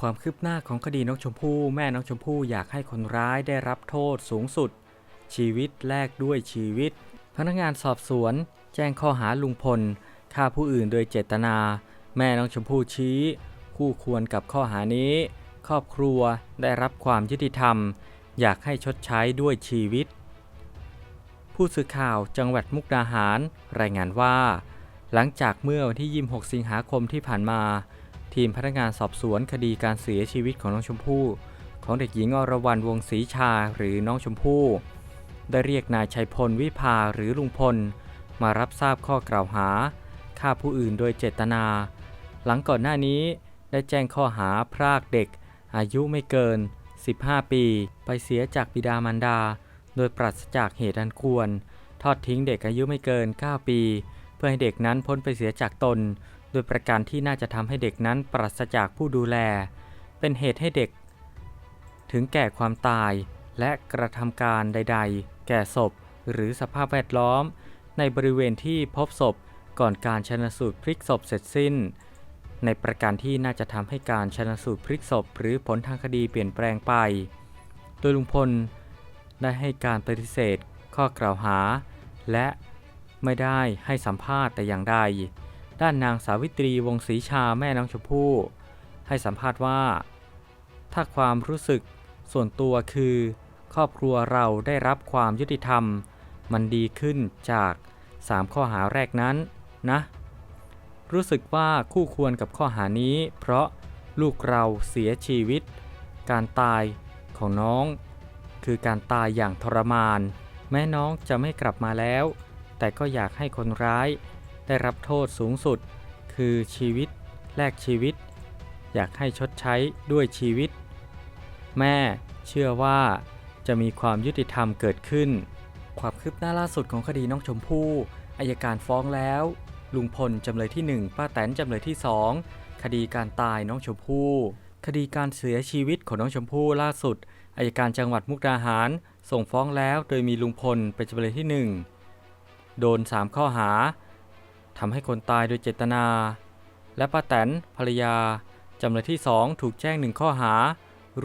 ความคืบหน้าของคดีน้องชมพู่แม่น้องชมพู่อยากให้คนร้ายได้รับโทษสูงสุด ชีวิตแลกด้วยชีวิต พนักงานสอบสวน แจ้งข้อหาลุงพลฆ่าผู้อื่นโดยเจตนา แม่น้องชมพู่ชี้ คู่ควรกับข้อหานี้ ครอบครัวได้รับความยุติธรรม อยากให้ชดใช้ด้วยชีวิต ผู้สื่อข่าวจังหวัดมุกดาหาร รายงานว่า หลังจากเมื่อวันที่ 26 สิงหาคมที่ผ่านมา ทีมพนักงานสอบสวนคดีการเสียชีวิตของน้องชมพู่ ของเด็กหญิงอรวรรณวงศรีชาหรือน้องชมพู่ ได้เรียกนายชัยพลวิภาหรือลุงพล มารับทราบข้อกล่าวหาฆ่าผู้อื่นโดยเจตนา หลังก่อนหน้านี้ได้แจ้งข้อหาพรากเด็ก อายุไม่เกิน 15 ปี ไปเสียจากบิดามารดา โดยปราศจากเหตุอันควร ทอดทิ้งเด็กอายุไม่เกิน 9 ปี เพื่อให้เด็กนั้นพ้นไปเสียจากตน โดยประการที่น่าจะทำให้เด็กนั้นปราศจากผู้ดูแล เป็นเหตุให้เด็ก ถึงแก่ความตายและกระทำการใด ๆ แก่ศพ หรือสภาพแวดล้อม ในบริเวณที่พบศพก่อนการชนสูตรพลิกศพเสร็จสิ้น ในประการที่น่าจะทำให้การชนสูตรพลิกศพ หรือผลทางคดีเปลี่ยนแปลงไป โดยลุงพลได้ให้การปฏิเสธข้อกล่าวหา และไม่ได้ให้สัมภาษณ์แต่อย่างใด ด้านนางสาวิตรีวงศรีชาแม่น้องชมพู่ให้สัมภาษณ์ว่า ถ้าความรู้สึกส่วนตัวคือ ครอบครัวเราได้รับความยุติธรรม มันดีขึ้นจาก 3 ข้อหาแรกนั้นนะ รู้สึกว่าคู่ควรกับข้อหานี้ เพราะลูกเราเสียชีวิต การตายของน้อง คือการตายอย่างทรมาน แม้น้องจะไม่กลับมาแล้ว แต่ก็อยากให้คนร้าย ได้รับโทษสูงสุด คือชีวิตแลกชีวิต อยากให้ชดใช้ด้วยชีวิต แม่เชื่อว่าจะมีความยุติธรรมเกิดขึ้น ความคืบหน้าล่าสุดของคดีน้องชมพู่อายการฟ้องแล้ว ลุงพลจำเลยที่ 1 ป้าแตนจำเลยที่ 2 คดีการตายน้องชมพู่คดีการเสียชีวิตของน้องชมพู่ล่าสุดอายการจังหวัดมุกดาหาร ส่งฟ้องแล้วโดยมีลุงพลเป็นจำเลยที่ 1 โดน 3 ข้อหา ทำให้คนตายโดยเจตนา และป้าแตนภรรยาจำเลยที่ 2 ถูกแจ้งหนึ่งข้อหา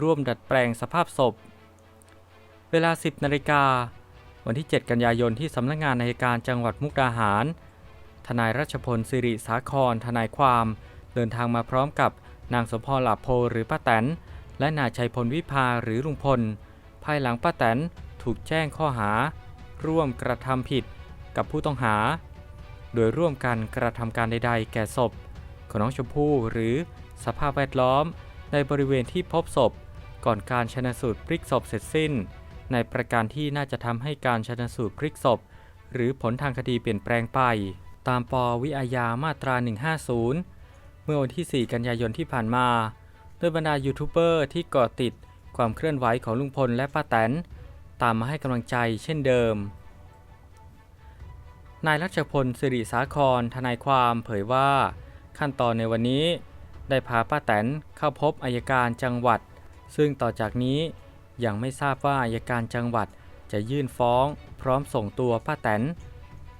ร่วมดัดแปลงสภาพศพ เวลา 10นาฬิกา วันที่ 7 กันยายนที่สำนักงานนายการจังหวัดมุกดาหาร ทนายรัชพลสิริสาคร ทนายความ เดินทางมาพร้อมกับนางสมพรหลาโพหรือป้าแตน และนายชัยพลวิภาหรือลุงพล ภายหลังป้าแตนถูกแจ้งข้อหา ร่วมกระทำผิดกับผู้ต้องหา โดยร่วมกันกระทำการใดๆ แก่ศพของน้องชมพู่หรือสภาพแวดล้อมในบริเวณที่พบศพ ก่อนการชนะสูตรพลิกศพเสร็จสิ้น ในประการที่น่าจะทำให้การชนะสูตรพลิกศพ หรือผลทางคดีเปลี่ยนแปลงไป ตามปวิอาญามาตรา 150 เมื่อวันที่ 4 กันยายนที่ผ่านมาโดยบรรดายูทูบเบอร์ที่เกาะติดความเคลื่อนไหวของลุงพลและป้าแตนตามมาให้กำลังใจเช่นเดิม นายรัชพลสิริสาครทนายความเผยว่า ขั้นตอนในวันนี้ ได้พาป้าแตนเข้าพบอายการจังหวัด ซึ่งต่อจากนี้ยังไม่ทราบว่าอายการจังหวัดจะยื่นฟ้อง พร้อมส่งตัวป้าแตน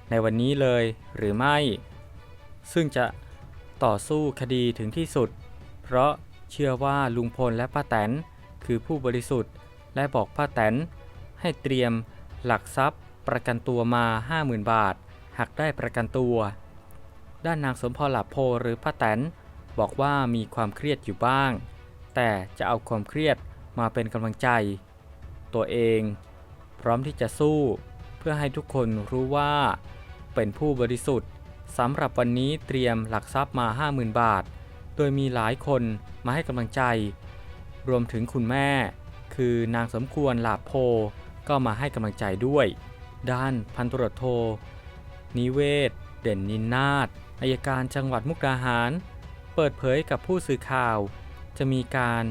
ในวันนี้เลยหรือไม่ ซึ่งจะต่อสู้คดีถึงที่สุด เพราะเชื่อว่าลุงพลและป้าแตนคือผู้บริสุทธิ์ และบอกป้าแตนให้เตรียมหลักทรัพย์ประกันตัวมา 50,000 บาท หากได้ประกันตัว ด้านนางสมพรหลับโพหรือป้าแตนบอกว่ามีความเครียดอยู่บ้าง แต่จะเอาความเครียดมาเป็นกำลังใจ ตัวเอง พร้อมที่จะสู้ เพื่อให้ทุกคนรู้ว่า เป็นผู้บริสุทธิ์สำหรับวันนี้เตรียมหลักทรัพย์มา 50,000 บาท โดยมีหลายคนมาให้กำลังใจ รวมถึงคุณแม่ คือนางสมควรหลาโพก็มาให้กำลังใจด้วย ด้านพันตรวจโท นิเวศ เด่นนินนาถอายการจังหวัดมุกดาหาร เปิดเผยกับผู้สื่อข่าว จะมีการ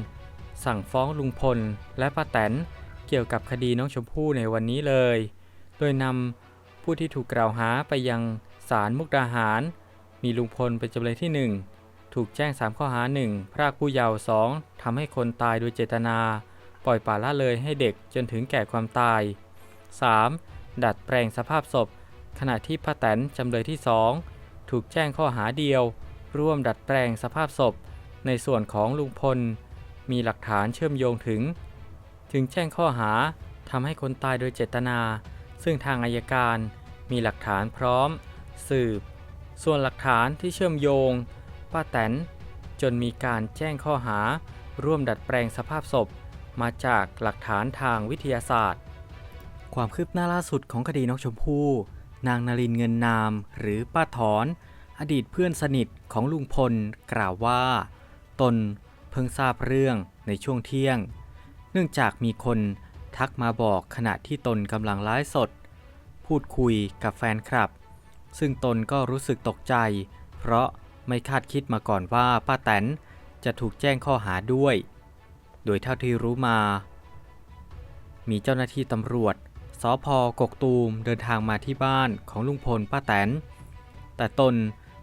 สั่งฟ้องลุงพลและป้าแตนเกี่ยวกับคดีน้องชมพู่ในวันนี้เลย โดยนำผู้ที่ถูกกล่าวหาไปยังศาลมุกดาหาร มีลุงพลเป็นจำเลยที่ 1 ถูกแจ้ง 3 ข้อหา 1 พรากผู้เยาว์2ทำให้คนตายโดยเจตนา ปล่อยปละละเลยให้เด็กจนถึงแก่ความตาย 3. ดัดแปลงสภาพศพ ขณะที่ป้าแตนจำเลยที่ 2 ถูกแจ้งข้อหาเดียว ร่วมดัดแปลงสภาพศพ ในส่วนของลุงพล มีหลักฐานเชื่อมโยงถึงจึงแจ้งข้อหาทำให้คนตายโดยเจตนา ซึ่งทางอายการมีหลักฐานพร้อม สืบ ส่วนหลักฐานที่เชื่อมโยงป้าแตนจนมีการแจ้งข้อหา ร่วมดัดแปลงสภาพศพ มาจากหลักฐานทางวิทยาศาสตร์ ความคืบหน้าล่าสุดของคดีน้องชมพู่ นางนารินเงินนามหรือป้าถอน อดีตเพื่อนสนิทของลุงพลกล่าวว่า ตนเพิ่งทราบเรื่องในช่วงเที่ยง เนื่องจากมีคนทักมาบอกขณะที่ตนกำลังไลฟ์สด พูดคุยกับแฟนคลับ ซึ่งตนก็รู้สึกตกใจ เพราะไม่คาดคิดมาก่อนว่าป้าแตนจะถูกแจ้งข้อหาด้วย โดยเท่าที่รู้มา มีเจ้าหน้าที่ตำรวจ สพกกตูมเดินทางมาที่บ้านของลุงพลป้าแตน แต่ตน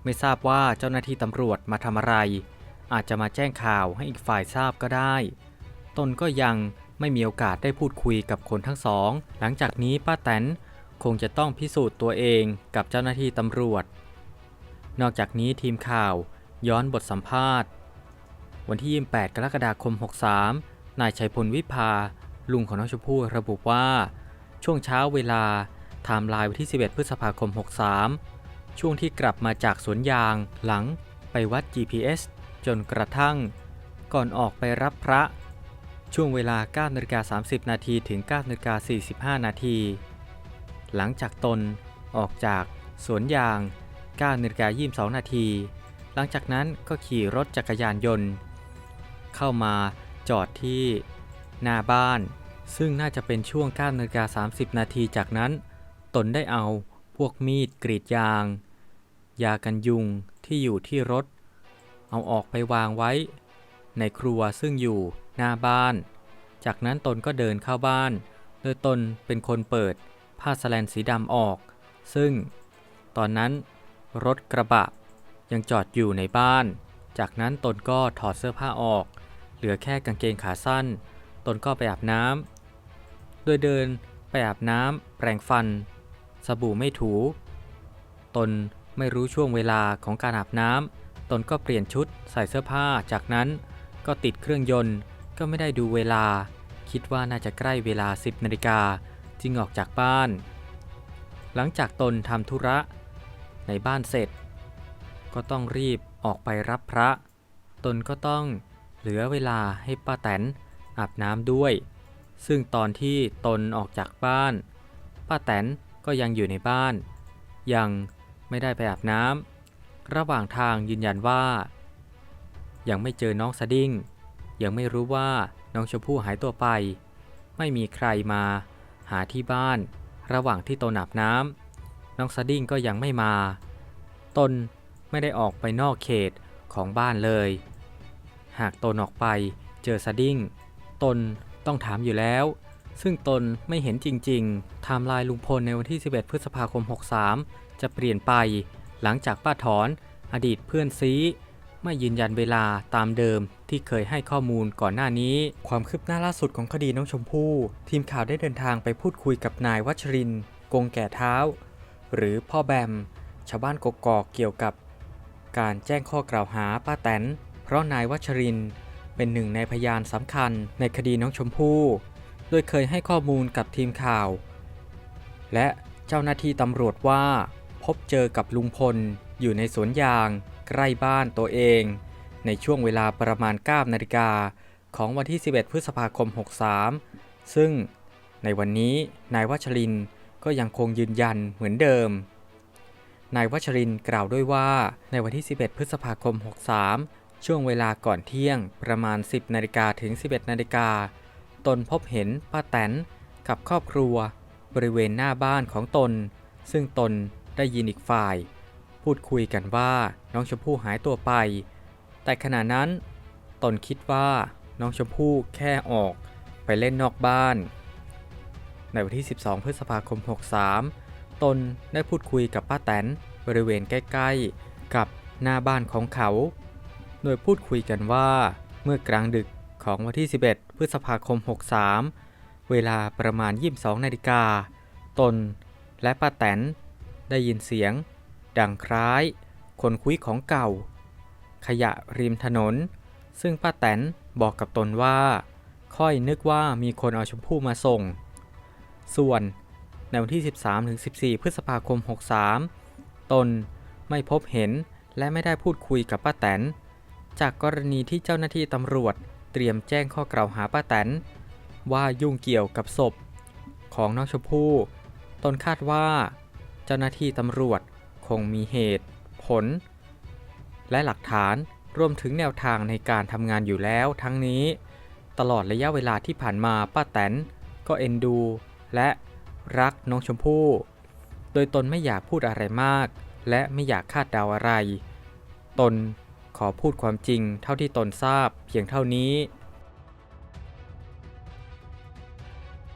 ไม่ทราบว่าเจ้าหน้าที่ตำรวจมาทำอะไร อาจจะมาแจ้งข่าวให้อีกฝ่ายทราบก็ได้ ตนก็ยังไม่มีโอกาสได้พูดคุยกับคนทั้งสอง หลังจากนี้ป้าแตนคงจะต้องพิสูจน์ตัวเองกับเจ้าหน้าที่ตำรวจ นอกจากนี้ทีมข่าวย้อนบทสัมภาษณ์ วันที่ 28 กรกฎาคม 63 นายชัยพลวิภา ลุงของน้องชมพู่ระบุว่า ช่วงเช้าเวลาไทม์ไลน์วันที่ 11 พฤษภาคม 63 ช่วงที่กลับมาจากสวนยางหลังไปวัด GPS จนกระทั่ง ก่อนออกไปรับพระ ช่วงเวลา9นาฬิกา30 นาทีถึง9นาฬิกา45 นาที หลังจากตนออกจากสวนยาง9นาฬิกา22 นาที หลังจากนั้นก็ขี่รถจักรยานยนต์ เข้ามาจอดที่หน้าบ้าน ซึ่งน่าจะเป็นช่วง9นาฬิกา30 นาทีจากนั้น ตนได้เอาพวกมีดกรีดยาง ยากันยุงที่อยู่ที่รถ เอาออกไปวางไว้ ในครัวซึ่งอยู่หน้าบ้าน จากนั้นตนก็เดินเข้าบ้าน โดยตนเป็นคนเปิดผ้าสแลนสีดำออก ซึ่ง ตอนนั้นรถกระบะยังจอดอยู่ในบ้าน จากนั้นตนก็ถอดเสื้อผ้าออก เหลือแค่กางเกงขาสั้น ตนก็ไปอาบน้ำ โดยเดินไปอาบน้ำแปรงฟัน สบู่ไม่ถู ตนไม่รู้ช่วงเวลาของการอาบน้ำตนก็เปลี่ยนชุดใส่เสื้อผ้า จากนั้นก็ติดเครื่องยนต์ ก็ไม่ได้ดูเวลา คิดว่าน่าจะใกล้เวลา 10นาฬิกาจึงออกจากบ้าน หลังจากตนทำธุระ ในบ้านเสร็จ ก็ต้องรีบออกไปรับพระ ตนก็ต้องเหลือเวลาให้ป้าแตนอาบน้ำด้วย ซึ่งตอนที่ตนออกจากบ้าน ป้าแตนก็ยังอยู่ในบ้าน ยังไม่ได้ไปอาบน้ำระหว่างทางยืนยันว่า ยังไม่เจอน้องสดิ้ง ยังไม่รู้ว่าน้องชมพู่หายตัวไป ไม่มีใครมาหาที่บ้าน ระหว่างที่ตนอาบน้ำน้องสดิ้งก็ยังไม่มา ตนไม่ได้ออกไปนอกเขตของบ้านเลย หากตนออกไปเจอสดิ้ง ตน ต้องถามอยู่แล้ว ซึ่งตนไม่เห็นจริงๆไทม์ไลน์ลุงพลในวันที่ 11 พฤษภาคม 63 จะเปลี่ยนไป หลังจากป้าถอน อดีตเพื่อนซีไม่ยืนยันเวลาตามเดิมที่เคยให้ข้อมูลก่อนหน้านี้ ความคืบหน้าล่าสุดของคดีน้องชมพู่ ทีมข่าวได้เดินทางไปพูดคุยกับนายวัชรินกงแก่เท้า หรือพ่อแบม ชาวบ้านกกอกเกี่ยวกับ การแจ้งข้อกล่าวหาป้าแตน เพราะนายวัชริน เป็นหนึ่งในพยานสำคัญในคดีน้องชมพู่โดยเคยให้ข้อมูลกับทีมข่าว และเจ้าหน้าที่ตำรวจว่า พบเจอกับลุงพลอยู่ในสวนยาง ใกล้บ้านตัวเอง ในช่วงเวลาประมาณ 9 นาฬิกาของวันที่ 11 พฤษภาคม 63 ซึ่งในวันนี้นายวัชรินก็ยังคงยืนยันเหมือนเดิม นายวัชรินกล่าวด้วยว่าในวันที่ 11 พฤษภาคม 63 ช่วงเวลาก่อนเที่ยงประมาณ 10นาฬิกาถึง 11นาฬิกาตนพบเห็นป้าแตนกับครอบครัว บริเวณหน้าบ้านของตน ซึ่งตนได้ยินอีกฝ่าย พูดคุยกันว่าน้องชมพู่หายตัวไป แต่ขณะนั้น ตนคิดว่าน้องชมพู่แค่ออกไปเล่นนอกบ้าน ในวันที่ 12 พฤษภาคม 63 ตนได้พูดคุยกับป้าแตนบริเวณใกล้ ๆ กับหน้าบ้านของเขา โดยพูดคุยกันว่า เมื่อกลางดึกของวันที่ 11 พฤษภาคม 63 เวลาประมาณ 22นาฬิกา ตนและป้าแตนได้ยินเสียง ดังคล้าย คนคุยของเก่า ขยะริมถนน ซึ่งป้าแตนบอกกับตนว่า ค่อยนึกว่ามีคนเอาชมพู่มาส่ง ส่วนในวันที่ 13-14 พฤษภาคม 63 ตนไม่พบเห็นและไม่ได้พูดคุยกับป้าแตน จากกรณีที่เจ้าหน้าที่ตำรวจ เตรียมแจ้งข้อกล่าวหาป้าแตนว่ายุ่งเกี่ยวกับศพ ของน้องชมพู่ตนคาดว่า เจ้าหน้าที่ตำรวจคงมีเหตุ ผล และหลักฐานรวมถึงแนวทางในการทำงานอยู่แล้วทั้งนี้ ตลอดระยะเวลาที่ผ่านมาป้าแตนก็เอ็นดู และรักน้องชมพู่ โดยตนไม่อยากพูดอะไรมาก และไม่อยากคาดเดาอะไร ตน ขอพูดความจริงเท่าที่ตนทราบเพียงเท่านี้